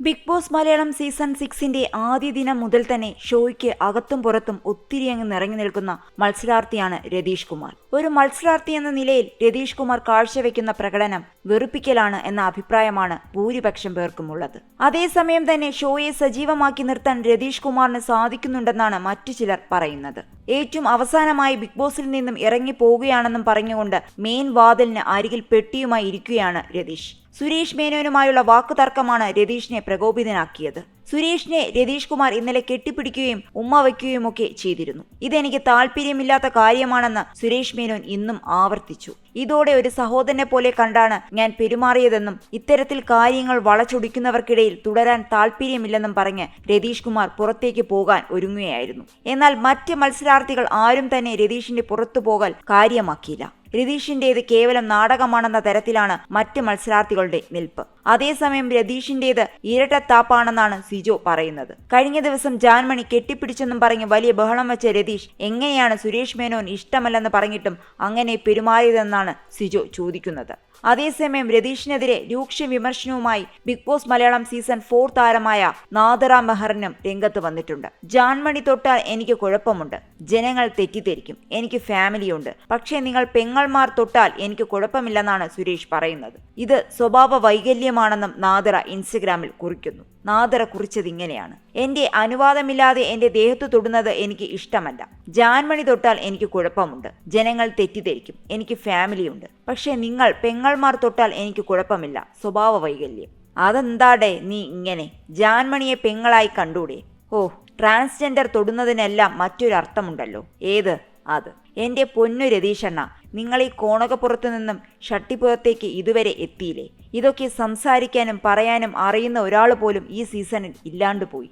Big boss Malayalam season സിക്സിന്റെ ആദ്യ ദിനം മുതൽ തന്നെ ഷോയ്ക്ക് അകത്തും പുറത്തും ഒത്തിരി അങ്ങ് നിറങ്ങി നിൽക്കുന്ന മത്സരാർത്ഥിയാണ് രതീഷ് കുമാർ. ഒരു മത്സരാർത്ഥി എന്ന നിലയിൽ രതീഷ് കുമാർ കാഴ്ചവെക്കുന്ന പ്രകടനം വെറുപ്പിക്കലാണ് എന്ന അഭിപ്രായമാണ് ഭൂരിപക്ഷം പേർക്കുമുള്ളത്. അതേസമയം തന്നെ ഷോയെ സജീവമാക്കി നിർത്താൻ രതീഷ് കുമാറിന് സാധിക്കുന്നുണ്ടെന്നാണ് മറ്റു ചിലർ പറയുന്നത്. ഏറ്റവും അവസാനമായി ബിഗ് ബോസിൽ നിന്നും ഇറങ്ങി പോവുകയാണെന്നും പറഞ്ഞുകൊണ്ട് മെയിൻ വാതിലിന് അരികിൽ പെട്ടിയുമായി ഇരിക്കുകയാണ് രതീഷ്. സുരേഷ് മേനോനുമായുള്ള വാക്കുതർക്കമാണ് രതീഷിനെ പ്രകോപിതനാക്കിയത്. സുരേഷിനെ രതീഷ് കുമാർ ഇന്നലെ കെട്ടിപ്പിടിക്കുകയും ഉമ്മ വയ്ക്കുകയും ഒക്കെ ചെയ്തിരുന്നു. ഇതെനിക്ക് താല്പര്യമില്ലാത്ത കാര്യമാണെന്ന് സുരേഷ് മേനോൻ ഇന്നും ആവർത്തിച്ചു. ഇതോടെ ഒരു സഹോദരനെ പോലെ കണ്ടാണ് ഞാൻ പെരുമാറിയതെന്നും ഇത്തരത്തിൽ കാര്യങ്ങൾ വളച്ചൊടിക്കുന്നവർക്കിടയിൽ തുടരാൻ താല്പര്യമില്ലെന്നും പറഞ്ഞ് രതീഷ് കുമാർ പുറത്തേക്ക് പോകാൻ ഒരുങ്ങുകയായിരുന്നു. എന്നാൽ മറ്റ് മത്സരാർത്ഥികൾ ആരും തന്നെ രതീഷിന്റെ പുറത്തു പോകൽ കാര്യമാക്കിയില്ല. രതീഷിന്റേത് കേവലം നാടകമാണെന്ന തരത്തിലാണ് മറ്റ് മത്സരാർത്ഥികളുടെ നിൽപ്പ്. അതേസമയം രതീഷിന്റേത് ഇരട്ടത്താപ്പാണെന്നാണ് സിജോ പറയുന്നത്. കഴിഞ്ഞ ദിവസം ജാൻമണി കെട്ടിപ്പിടിച്ചെന്നും പറഞ്ഞ് വലിയ ബഹളം വെച്ച രതീഷ് എങ്ങനെയാണ് സുരേഷ് മേനോൻ ഇഷ്ടമല്ലെന്ന് പറഞ്ഞിട്ടും അങ്ങനെ പെരുമാറിയതെന്നാണ് സിജോ ചോദിക്കുന്നത്. അതേസമയം രതീഷിനെതിരെ രൂക്ഷ വിമർശനവുമായി big boss Malayalam season four താരമായ നാദറ മെഹറിനും രംഗത്ത് വന്നിട്ടുണ്ട്. ജാൻമണി തൊട്ടാൽ എനിക്ക് കുഴപ്പമുണ്ട്. ജനങ്ങൾ തെറ്റിദ്ധരിക്കും. എനിക്ക് ഫാമിലിയുണ്ട്. പക്ഷേ നിങ്ങൾ പെങ്ങൾമാർ തൊട്ടാൽ എനിക്ക് കുഴപ്പമില്ലെന്നാണ് സുരേഷ് പറയുന്നത്. ഇത് സ്വഭാവ വൈകല്യമാണെന്നും നാദറ ഇൻസ്റ്റഗ്രാമിൽ കുറിക്കുന്നു. നാദറ കുറിച്ചത് ഇങ്ങനെയാണ്. എന്റെ അനുവാദമില്ലാതെ എന്റെ ദേഹത്ത് തൊടുന്നത് എനിക്ക് ഇഷ്ടമല്ല. ജാൻമണി തൊട്ടാൽ എനിക്ക് കുഴപ്പമുണ്ട്. ജനങ്ങൾ തെറ്റിദ്ധരിക്കും. എനിക്ക് ഫാമിലിയുണ്ട്. പക്ഷേ നിങ്ങൾ പെങ്ങൾമാർ തൊട്ടാൽ എനിക്ക് കുഴപ്പമില്ല. സ്വഭാവ വൈകല്യം. അതെന്താടേ നീ ഇങ്ങനെ? ജാൻമണിയെ പെങ്ങളായി കണ്ടൂടെ? ഓ ട്രാൻസ്ജെൻഡർ തൊടുന്നതിനെല്ലാം മറ്റൊരർത്ഥമുണ്ടല്ലോ. ഏത്? അത്. എന്റെ പൊന്നു രതീഷണ്ണ നിങ്ങൾ ഈ കോണകപ്പുറത്തു നിന്നും ഷട്ടിപ്പുറത്തേക്ക് ഇതുവരെ എത്തിയില്ലേ? ഇതൊക്കെ സംസാരിക്കാനും പറയാനും അറിയുന്ന ഒരാൾ പോലും ഈ സീസണിൽ ഇല്ലാണ്ട് പോയി